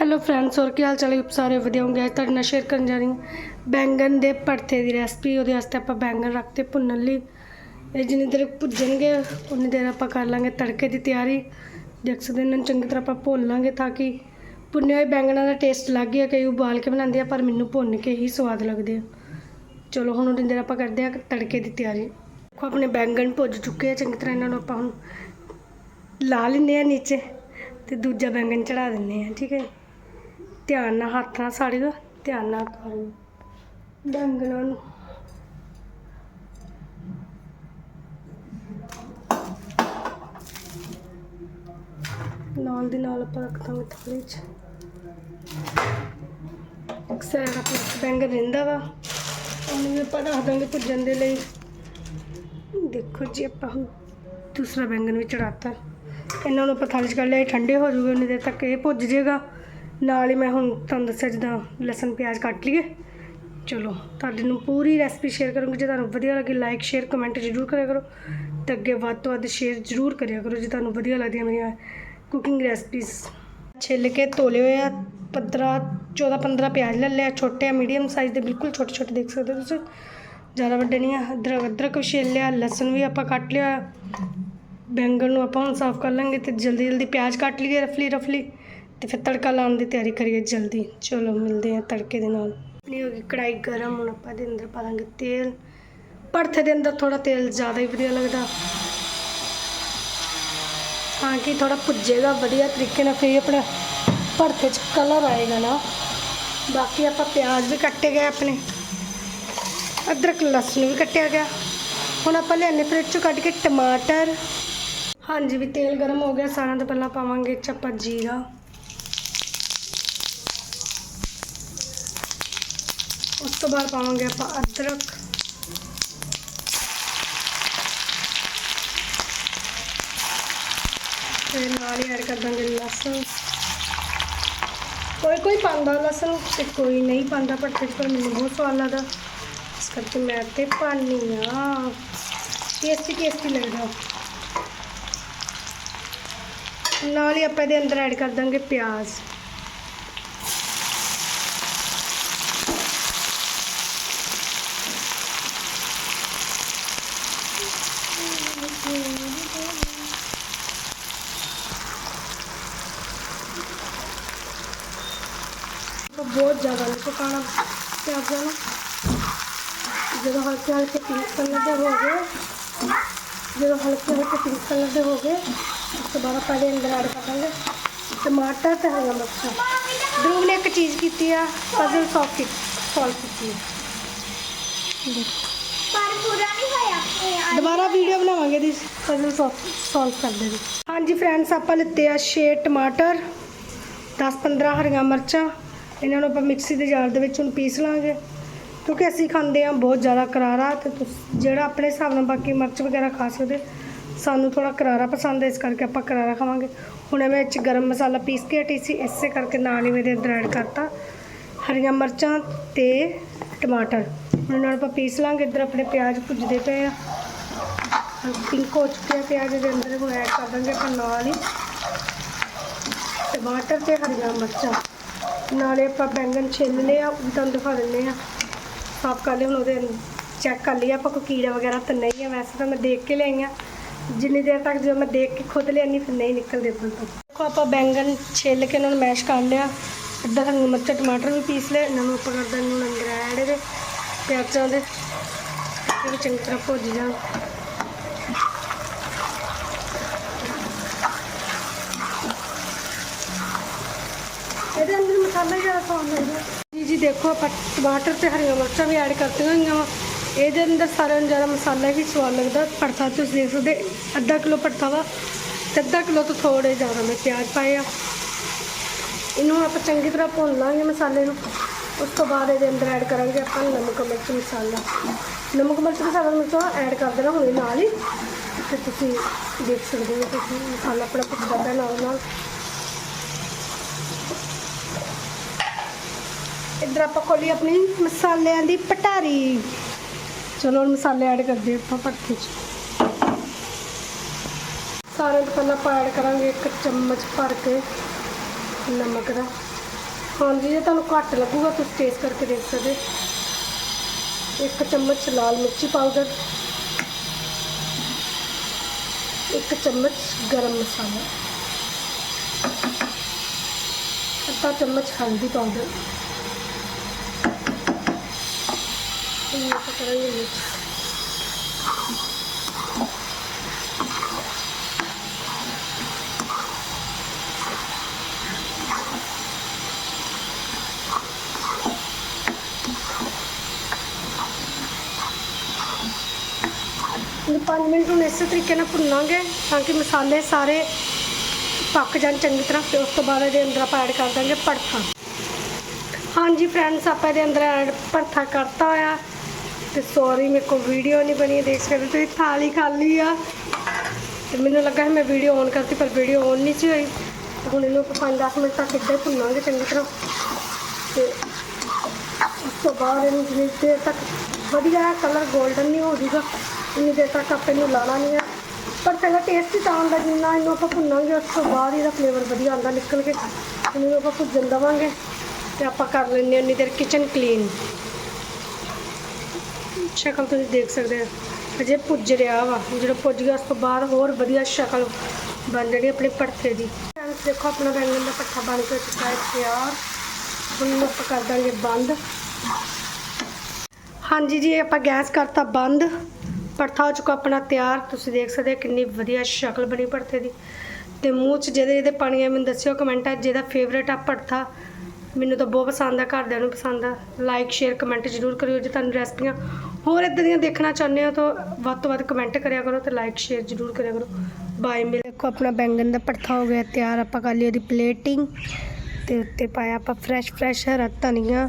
Hello friends ਹੋਰ ਕੀ ਹਾਲ ਚਾਲ ਹੈ? ਸਾਰੇ ਵਧੀਆ ਹੋਣਗੇ। ਅੱਜ ਤੁਹਾਡੇ ਨਾਲ ਸ਼ੇਅਰ ਕਰਨ ਜਾ ਰਹੀ ਹਾਂ। ਬੈਂਗਣ ਦੇ ਭਰਥੇ ਦੀ ਰੈਸਪੀ ਉਹਦੇ ਵਾਸਤੇ ਆਪਾਂ ਬੈਂਗਣ ਰੱਖਤੇ ਭੁੰਨਣ ਲਈ। ਇਹ ਜਿੰਨੀ ਦੇਰ ਭੁੱਜਣਗੇ, ਉਨੀ ਦੇਰ ਆਪਾਂ ਕਰ ਲਾਂਗੇ ਤੜਕੇ ਦੀ ਤਿਆਰੀ। ਦੇਖ ਸਕਦੇ ਇਹਨਾਂ ਨੂੰ ਚੰਗੀ ਤਰ੍ਹਾਂ ਆਪਾਂ ਭੁੰਨ ਲਾਂਗੇ ਤਾਂ ਕਿ ਭੁੰਨੇ ਹੋਏ ਬੈਂਗਨਾਂ ਦਾ ਟੇਸਟ ਲੱਗ ਗਿਆ, ਕਈ ਉਬਾਲ ਕੇ ਬਣਾਉਂਦੇ ਆ, ਪਰ ਮੈਨੂੰ ਭੁੰਨ ਕੇ ਹੀ ਸਵਾਦ ਲੱਗਦੇ ਆ। ਚਲੋ, ਹੁਣ ਉਨੀ ਦੇਰ ਆਪਾਂ ਕਰਦੇ ਆ ਤੜਕੇ ਦੀ ਤਿਆਰੀ। ਦੇਖੋ, ਆਪਣੇ ਬੈਂਗਣ ਭੁੱਜ ਚੁੱਕੇ ਆ, ਚੰਗੀ ਤਰ੍ਹਾਂ ਇਹਨਾਂ ਨੂੰ ਆਪਾਂ ਹੁਣ ਲਾ ਲੈਂਦੇ ਆ ਨੀਚੇ ਤੇ ਦੂਜਾ ਬੈਂਗਣ ਚੜਾ ਦਿੰਦੇ ਆ ਠੀਕ ਹੈ ਧਿਆਨ ਨਾਲ, ਹੱਥ ਨਾਲ ਸਾੜੀਗਾ ਧਿਆਨ ਨਾਲ ਕਰੋ। ਬੈਂਗਣਾਂ ਨੂੰ। ਨਾਲ ਦੀ ਨਾਲ ਆਪਾਂ ਰੱਖ ਦਾਂਗੇ ਥਾਲੀ 'ਚ। ਅਕਸਰ ਆਪਾਂ ਆਪਣਾ ਰਹਿੰਦਾ ਵਾ। ਉਹਨੂੰ ਵੀ ਆਪਾਂ ਰੱਖ ਦਾਂਗੇ ਭੁੱਜਣ ਦੇ ਲਈ। ਦੇਖੋ ਜੀ ਆਪਾਂ ਹੁਣ ਦੂਸਰਾ ਬੈਂਗਣ ਵੀ ਚੜਾਤਾ ਇਹਨਾਂ ਨੂੰ ਆਪਾਂ ਥਾਲੀ 'ਚ ਕਰ ਲਿਆ ਠੰਡੇ ਹੋ ਜੂਗੇ ਉਨੀ ਦੇਰ ਤੱਕ ਇਹ ਭੁੱਜ ਜਾਏਗਾ ਨਾਲ ਹੀ ਮੈਂ ਹੁਣ ਤੁਹਾਨੂੰ ਦੱਸਿਆ ਜਿੱਦਾਂ ਲਸਣ, ਪਿਆਜ਼ ਕੱਟ ਲਈਏ। ਚਲੋ, ਤੁਹਾਡੇ ਨੂੰ ਪੂਰੀ ਰੈਸਪੀ ਸ਼ੇਅਰ ਕਰੂੰਗੀ। ਜੇ ਤੁਹਾਨੂੰ ਵਧੀਆ ਲੱਗੇ ਲਾਈਕ ਸ਼ੇਅਰ ਕਮੈਂਟ ਜ਼ਰੂਰ ਕਰਿਆ ਕਰੋ। ਤੇ ਅੱਗੇ ਵੱਧ ਤੋਂ ਵੱਧ ਸ਼ੇਅਰ ਜ਼ਰੂਰ ਕਰਿਆ ਕਰੋ, ਜੇ ਤੁਹਾਨੂੰ ਵਧੀਆ ਲੱਗਦੀਆਂ ਮੇਰੀਆਂ ਕੁਕਿੰਗ ਰੈਸਪੀਜ਼ ਛਿੱਲ ਕੇ ਤੋਲੇ ਹੋਏ ਆ 15 14 15 ਪਿਆਜ਼ ਲੈ ਲਿਆ, ਛੋਟੇ ਆ ਮੀਡੀਅਮ ਸਾਈਜ਼ ਦੇ, ਬਿਲਕੁਲ ਛੋਟੇ ਛੋਟੇ ਦੇਖ ਸਕਦੇ ਹੋ ਤੁਸੀਂ। ਜ਼ਿਆਦਾ ਵੱਡੇ ਨਹੀਂ ਆ, ਅਦਰਕ ਅਦਰਕ ਵੀ ਛਿੱਲ ਲਿਆ, ਲਸਣ ਵੀ ਆਪਾਂ ਕੱਟ ਲਿਆ। ਬੈਂਗਣ ਨੂੰ ਆਪਾਂ ਹੁਣ ਸਾਫ਼ ਕਰ ਲਾਂਗੇ ਤੇ ਜਲਦੀ ਜਲਦੀ ਪਿਆਜ਼ ਕੱਟ ਲਈਏ ਰਫਲੀ ਰਫਲੀ ਤੇ ਫਿਰ ਤੜਕਾ ਲਾਉਣ ਦੀ ਤਿਆਰੀ ਕਰੀਏ ਜਲਦੀ। ਚਲੋ, ਮਿਲਦੇ ਆ ਤੜਕੇ ਦੇ ਨਾਲ। ਆਪਣੀ ਹੋ ਗਈ ਕੜਾਈ ਗਰਮ ਹੁਣ ਆਪਾਂ ਦੇ ਅੰਦਰ ਪਾ ਦਾਂਗੇ ਤੇਲ। ਭੜਥੇ ਦੇ ਅੰਦਰ ਥੋੜਾ ਤੇਲ ਜ਼ਿਆਦਾ ਹੀ ਵਧੀਆ ਲੱਗਦਾ। ਤਾਂ ਕਿ ਥੋੜਾ ਭੁੱਜੇਗਾ, ਵਧੀਆ ਤਰੀਕੇ ਨਾਲ ਫਿਰ ਆਪਣਾ ਭਰਥੇ 'ਚ ਕਲਰ ਆਏਗਾ ਨਾ। ਬਾਕੀ ਆਪਾਂ ਪਿਆਜ਼ ਵੀ ਕੱਟੇ ਗਏ ਆਪਣੇ। ਅਦਰਕ, ਲਸਣ ਵੀ ਕੱਟਿਆ ਗਿਆ। ਹੁਣ ਆਪਾਂ ਲਿਆਨੇ ਫਰਿੱਜ ਚੋਂ ਕੱਢ ਕੇ ਟਮਾਟਰ। ਹਾਂਜੀ, ਵੀ ਤੇਲ ਗਰਮ ਹੋ ਗਿਆ, ਸਾਰਿਆਂ ਤੋਂ ਪਹਿਲਾਂ ਪਾਵਾਂਗੇ ਚੱਪਾ ਜੀਰਾ। ਉਸ ਤੋਂ ਬਾਅਦ ਪਾਵਾਂਗੇ ਆਪਾਂ ਅਦਰਕ। ਫਿਰ ਨਾਲ ਹੀ ਐਡ ਕਰ ਦਾਂਗੇ ਲਸਣ। ਕੋਈ ਕੋਈ ਪਾਉਂਦਾ ਲਸਣ ਤੇ ਕੋਈ ਨਹੀਂ ਪਾਉਂਦਾ, ਪਰ ਫਿਰ ਪਰ ਮੈਨੂੰ ਬਹੁਤ ਸਵਾਦ ਲੱਗਦਾ। ਇਸ ਕਰਕੇ ਮੈਂ ਤੇ ਪਾਣੀ ਆ ਟੇਸਟੀ ਟੇਸਟੀ ਲੱਗਦਾ। ਨਾਲ ਹੀ ਆਪਾਂ ਇਹਦੇ ਅੰਦਰ ਐਡ ਕਰ ਦਾਂਗੇ ਪਿਆਜ਼। ਬਹੁਤ ਜ਼ਿਆਦਾ ਨਹੀਂ ਪਕਾਉਣਾ ਪਿਆਜ਼ਾਂ ਨੂੰ? ਜਦੋਂ ਹਲਕੇ ਹਲਕੇ ਪਿੰਕ ਕਲਰ ਦੇ ਹੋ ਗਏ ਜਦੋਂ ਹਲਕੇ ਹਲਕੇ ਪਿੰਕ ਕਲਰ ਦੇ ਹੋ ਗਏ ਉਸ ਤੋਂ ਬਾਅਦ ਆਪਾਂ ਅੰਦਰ ਐਡ ਕਰ ਦਾਂਗੇ ਟਮਾਟਰ ਤੇ ਹਰੀਆਂ ਮਿਰਚਾਂ। ਧਰੂਵ ਨੇ ਇੱਕ ਚੀਜ਼ ਕੀਤੀ ਆ ਪਜ਼ਲ ਕੀਤੀ ਸੋਲਵ ਕੀਤੀ ਹੈ ਦੇਖੋ। ਪਰ ਪੂਰਾ ਨਹੀਂ ਹੋਇਆ। ਦੁਬਾਰਾ ਵੀਡੀਓ ਬਣਾਵਾਂਗੇ ਦੀ ਪਜ਼ਲ ਸੋਲਵ ਕਰਦੇ ਦੀ ਹਾਂਜੀ ਫਰੈਂਡਸ ਆਪਾਂ ਲਿੱਤੇ ਆ 6 ਟਮਾਟਰ 10 15 ਹਰੀਆਂ ਮਿਰਚਾਂ ਇਹਨਾਂ ਨੂੰ ਆਪਾਂ ਮਿਕਸੀ ਦੇ ਜਾਰ ਦੇ ਵਿੱਚ ਹੁਣ ਪੀਸ ਲਾਂਗੇ। ਕਿਉਂਕਿ ਅਸੀਂ ਖਾਂਦੇ ਆ ਬਹੁਤ ਜ਼ਿਆਦਾ ਕਰਾਰਾ ਤੇ ਤੁਸ- ਜਿਹੜਾ ਆਪਣੇ ਹਿਸਾਬ ਨਾਲ ਬਾਕੀ ਮਿਰਚ ਵਗੈਰਾ ਖਾ ਸਕਦੇ, ਸਾਨੂੰ ਥੋੜਾ ਕਰਾਰਾ ਪਸੰਦ ਹੈ, ਇਸ ਕਰਕੇ ਆਪਾਂ ਕਰਾਰਾ ਖਾਵਾਂਗੇ। ਹੁਣ ਮੈਂ ਵਿੱਚ ਗਰਮ ਮਸਾਲਾ ਪੀਸ ਕੇ ਹਟੀ ਸੀ, ਇਸੇ ਕਰਕੇ ਨਾਲ ਹੀ ਮੇਰੇ ਅੰਦਰ ਐਡ ਕਰਤਾ ਹਰੀਆਂ ਮਿਰਚਾਂ ਤੇ ਟਮਾਟਰ। ਹੁਣ ਇਹਨਾਂ ਨੂੰ ਆਪਾਂ ਪੀਸ ਲਾਂਗੇ, ਇੱਧਰ ਆਪਣੇ ਪਿਆਜ਼ ਭੁੱਜਦੇ ਪਏ ਆ। ਪਿੰਕ ਹੋ ਚੁੱਕਿਆ ਪਿਆਜ਼ ਦੇ ਅੰਦਰ ਹੁਣ ਐਡ ਕਰ ਦਾਂਗੇ ਆਪਾਂ ਨਾਲ ਹੀ। ਟਮਾਟਰ ਤੇ ਹਰੀਆਂ ਮਿਰਚਾਂ। ਨਾਲੇ ਆਪਾਂ ਬੈਂਗਣ ਛਿੱਲ ਲਿਆ ਉਹ ਵੀ ਤੁਹਾਨੂੰ ਦਿਖਾ ਦਿੰਦੇ ਆ। ਸਾਫ਼ ਕਰ ਲਿਆ ਹੁਣ ਉਹਦੇ ਚੈੱਕ ਕਰ ਲਿਆ ਆਪਾਂ ਕੋਈ ਕੀੜਾ ਵਗੈਰਾ ਤਾਂ ਨਹੀਂ ਆ ਵੈਸੇ ਤਾਂ ਮੈਂ ਦੇਖ ਕੇ ਲਈ ਆ। ਜਿੰਨੀ ਦੇਰ ਤੱਕ ਜਦੋਂ ਮੈਂ ਦੇਖ ਕੇ ਖੁਦ ਲਿਆਨੀ, ਫਿਰ ਨਹੀਂ ਨਿਕਲਦੇ ਬਲ ਤੋਂ ਦੇਖੋ ਆਪਾਂ ਬੈਂਗਣ ਛਿੱਲ ਕੇ ਇਹਨਾਂ ਨੂੰ ਮੈਸ਼ ਕਰ ਲਿਆ। ਅੱਧਾ ਹਰੀਆਂ ਮਿਰਚਾਂ, ਟਮਾਟਰ ਵੀ ਪੀਸ ਲਿਆ ਇਹਨਾਂ ਨੂੰ ਆਪਾਂ ਕਰ ਇਹਨਾਂ ਨੂੰ ਅੰਦਰ ਐਡ ਇਹਦੇ, ਪਿਆਜ਼ਾਂ ਦੇ। ਚੰਗੀ ਤਰ੍ਹਾਂ ਭੁੱਜ ਜਾਣ। ਇਹਦੇ ਅੰਦਰ ਮਸਾਲਾ ਜ਼ਿਆਦਾ ਸਵਾਦ ਲੱਗਦਾ ਜੀ ਜੀ, ਦੇਖੋ, ਆਪਾਂ ਟਮਾਟਰ ਤੇ ਹਰੀਆਂ ਮਿਰਚਾਂ ਵੀ ਐਡ ਕਰਤੀਆਂ ਹੋਈਆਂ ਵਾ। ਇਹਦੇ ਅੰਦਰ ਸਾਰਿਆਂ ਨੂੰ ਜ਼ਿਆਦਾ ਮਸਾਲਾ ਵੀ ਸਵਾਦ ਲੱਗਦਾ। ਭੜਥਾ ਤੁਸੀਂ ਦੇਖ ਸਕਦੇ ਅੱਧਾ ਕਿਲੋ ਭੜਥਾ ਵਾ ਤੇ ਅੱਧਾ ਕਿਲੋ ਤੋਂ ਥੋੜੇ ਜ਼ਿਆਦਾ ਮੈਂ ਪਿਆਜ਼ ਪਾਏ ਆ। ਇਹਨੂੰ ਆਪਾਂ ਚੰਗੀ ਤਰ੍ਹਾਂ ਭੁੰਨ ਲਾਂਗੇ ਮਸਾਲੇ ਨੂੰ। ਉਸ ਤੋਂ ਬਾਅਦ ਇਹਦੇ ਅੰਦਰ ਐਡ ਕਰਾਂਗੇ ਆਪਾਂ ਨਮਕ ਮਿਰਚ ਮਸਾਲਾ। ਨਮਕ ਮਿਰਚ ਮਸਾਲਾ ਮਿਰਚਾਂ ਐਡ ਕਰ ਦੇਣਾ ਹੁਣੇ ਨਾਲ ਹੀ। ਤੇ ਤੁਸੀਂ ਦੇਖ ਸਕਦੇ ਹੋ, ਤੁਸੀਂ ਮਸਾਲਾ ਆਪਣਾ ਭੁੱਜਦਾ ਪਿਆ ਨਾਲ ਨਾਲ ਇੱਧਰ ਆਪਾਂ ਖੋਲੀ ਆਪਣੀ ਮਸਾਲਿਆਂ ਦੀ ਪਟਾਰੀ। ਚਲੋ ਹੁਣ ਮਸਾਲੇ ਐਡ ਕਰਦੇ ਆਪਾਂ ਭੜਥੇ 'ਚ। ਸਾਰਿਆਂ ਤੋਂ ਪਹਿਲਾਂ ਆਪਾਂ ਐਡ ਕਰਾਂਗੇ ਇੱਕ ਚਮਚ ਭਰ ਕੇ ਨਮਕ ਦਾ। ਹਾਂਜੀ ਜੇ ਤੁਹਾਨੂੰ ਘੱਟ ਲੱਗੂਗਾ, ਤੁਸੀਂ ਟੇਸਟ ਕਰਕੇ ਦੇਖ ਸਕਦੇ ਇੱਕ ਚਮਚ ਲਾਲ ਮਿਰਚੀ ਪਾਊਡਰ ਇੱਕ ਚਮਚ ਗਰਮ ਮਸਾਲਾ। ਅੱਧਾ ਚਮਚ ਹਲਦੀ ਪਾਊਡਰ ਇਹ ਆਪਾਂ ਕਰਾਂਗੇ 5 ਮਿੰਟ ਨੂੰ ਇਸੇ ਤਰੀਕੇ ਨਾਲ ਭੁੰਨਾਂਗੇ ਤਾਂ ਕਿ ਮਸਾਲੇ ਸਾਰੇ ਪੱਕ ਜਾਣ ਚੰਗੀ ਤਰ੍ਹਾਂ, ਫਿਰ ਉਸ ਤੋਂ ਬਾਅਦ ਇਹਦੇ ਅੰਦਰ ਆਪਾਂ ਐਡ ਕਰ ਦਾਂਗੇ ਭੜਥਾ। ਹਾਂਜੀ ਫਰੈਂਡਸ ਆਪਾਂ ਇਹਦੇ ਅੰਦਰ ਐਡ ਭੜਥਾ ਕਰਤਾ ਹੋਇਆ। ਤੇ ਸੌਰੀ ਮੇਰੇ ਕੋਲ ਵੀਡੀਓ ਨਹੀਂ ਬਣੀ, ਦੇਖ ਸਕਦੇ ਤੁਸੀਂ ਥਾਲੀ ਖਾਲੀ ਆ। ਤੇ ਮੈਨੂੰ ਲੱਗਾ ਸੀ ਮੈਂ ਵੀਡੀਓ ਔਨ ਕਰਤੀ, ਪਰ ਵੀਡੀਓ ਔਨ ਨਹੀਂ ਸੀ ਹੋਈ। ਹੁਣ ਇਹਨੂੰ ਆਪਾਂ 5-10 ਮਿੰਟ ਤੱਕ ਇੱਦਾਂ ਹੀ ਭੁੰਨਾਂਗੇ ਚੰਗੀ ਤਰ੍ਹਾਂ। ਤੇ ਉਸ ਤੋਂ ਬਾਅਦ ਇਹਨੂੰ ਜਿੰਨੀ ਦੇਰ ਤੱਕ, ਵਧੀਆ ਕਲਰ 골ਡਨ ਨਹੀਂ ਹੋ ਜੂਗਾ ਇੰਨੀ ਦੇਰ ਤੱਕ ਆਪਾਂ ਇਹਨੂੰ ਲਾਣਾ ਨਹੀਂ ਹੈ ਪਰ ਤੇਰਾ ਟੇਸਟ ਹੀ ਤਾਂ ਆਉਂਦਾ, ਜਿੰਨਾ ਇਹਨੂੰ ਆਪਾਂ ਭੁੰਨਾਂਗੇ, ਉਸ ਤੋਂ ਬਾਅਦ ਇਹਦਾ ਫਲੇਵਰ ਵਧੀਆ ਆਉਂਦਾ, ਨਿਕਲ ਕੇ। ਇਹਨੂੰ ਆਪਾਂ ਭੁੱਜਣ ਦੇਵਾਂਗੇ, ਤੇ ਆਪਾਂ ਕਰ ਲੈਂਦੇ ਹਾਂ ਉਨੀ ਦੇਰ ਕਿਚਨ ਕਲੀਨ ਸ਼ਕਲ ਤੁਸੀਂ ਦੇਖ ਸਕਦੇ ਹੋ ਅਜੇ ਪੁੱਜ ਰਿਹਾ ਵਾ। ਜਿਹੜਾ ਭੁੱਜ ਗਿਆ ਉਸ ਤੋਂ ਬਾਅਦ ਹੋਰ ਵਧੀਆ ਸ਼ਕਲ ਬਣ ਜਿਹੜੀ ਆਪਣੇ ਭੜਥੇ ਦੀ। Friends, ਦੇਖੋ ਆਪਣਾ ਬੈਂਗਣ ਦਾ ਭੱਠਾ ਬਣ ਕੇ ਚੁੱਕਾ ਹੈ ਤਿਆਰ। ਹੁਣ ਆਪਾਂ ਕਰ ਦਾਂਗੇ ਬੰਦ। ਹਾਂਜੀ ਜੀ ਆਪਾਂ ਗੈਸ ਕਰਤਾ ਬੰਦ। ਭੜਥਾ ਹੋ ਚੁੱਕਾ ਆਪਣਾ ਤਿਆਰ। ਤੁਸੀਂ ਦੇਖ ਸਕਦੇ ਹੋ ਕਿੰਨੀ ਵਧੀਆ ਸ਼ਕਲ ਬਣੀ ਭੜਥੇ ਦੀ। ਤੇ ਮੂੰਹ 'ਚ ਜਿਹਦੇ ਜਿਹਦੇ ਪਾਣੀ ਆ ਮੈਨੂੰ ਦੱਸਿਓ ਕਮੈਂਟਾਂ 'ਚ ਜਿਹਦਾ ਫੇਵਰੇਟ ਆ ਭੜਥਾ ਮੈਨੂੰ ਤਾਂ ਬਹੁਤ ਪਸੰਦ ਆ ਘਰਦਿਆਂ ਨੂੰ ਪਸੰਦ ਆ। ਲਾਈਕ ਸ਼ੇਅਰ ਕਮੈਂਟ ਜ਼ਰੂਰ ਕਰਿਓ ਜੇ ਤੁਹਾਨੂੰ ਰੈਸਪੀਆਂ ਹੋਰ ਇਦਾਂ ਦੀਆਂ ਦੇਖਣਾ ਚਾਹੁੰਦੇ ਹੋ ਤਾਂ ਵੱਧ ਤੋਂ ਵੱਧ ਕਮੈਂਟ ਕਰਿਆ ਕਰੋ ਤੇ ਲਾਈਕ ਸ਼ੇਅਰ ਜ਼ਰੂਰ ਕਰਿਆ ਕਰੋ। ਬਾਏ ਮਿਲ ਦੇਖੋ, ਆਪਣਾ ਬੈਂਗਣ ਦਾ ਭੜਥਾ ਹੋ ਗਿਆ, ਤਿਆਰ ਆਪਾਂ ਕਰ ਲਈ ਉਹਦੀ ਪਲੇਟਿੰਗ ਤੇ ਉੱਤੇ ਪਾਇਆ ਆਪਾਂ ਫਰੈਸ਼ ਫਰੈਸ਼ ਹਰਾ ਧਨੀਆ।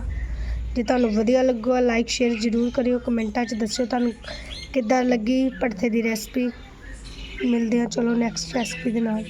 ਜੇ ਤੁਹਾਨੂੰ ਵਧੀਆ ਲੱਗੂਗਾ ਲਾਈਕ ਸ਼ੇਅਰ ਜ਼ਰੂਰ ਕਰਿਓ ਕਮੈਂਟਾਂ 'ਚ ਦੱਸਿਓ ਤੁਹਾਨੂੰ ਕਿੱਦਾਂ ਲੱਗੀ ਭੜਥੇ ਦੀ ਰੈਸਪੀ ਮਿਲਦੇ ਆ ਚਲੋ ਨੈਕਸਟ ਰੈਸਪੀ ਦੇ ਨਾਲ।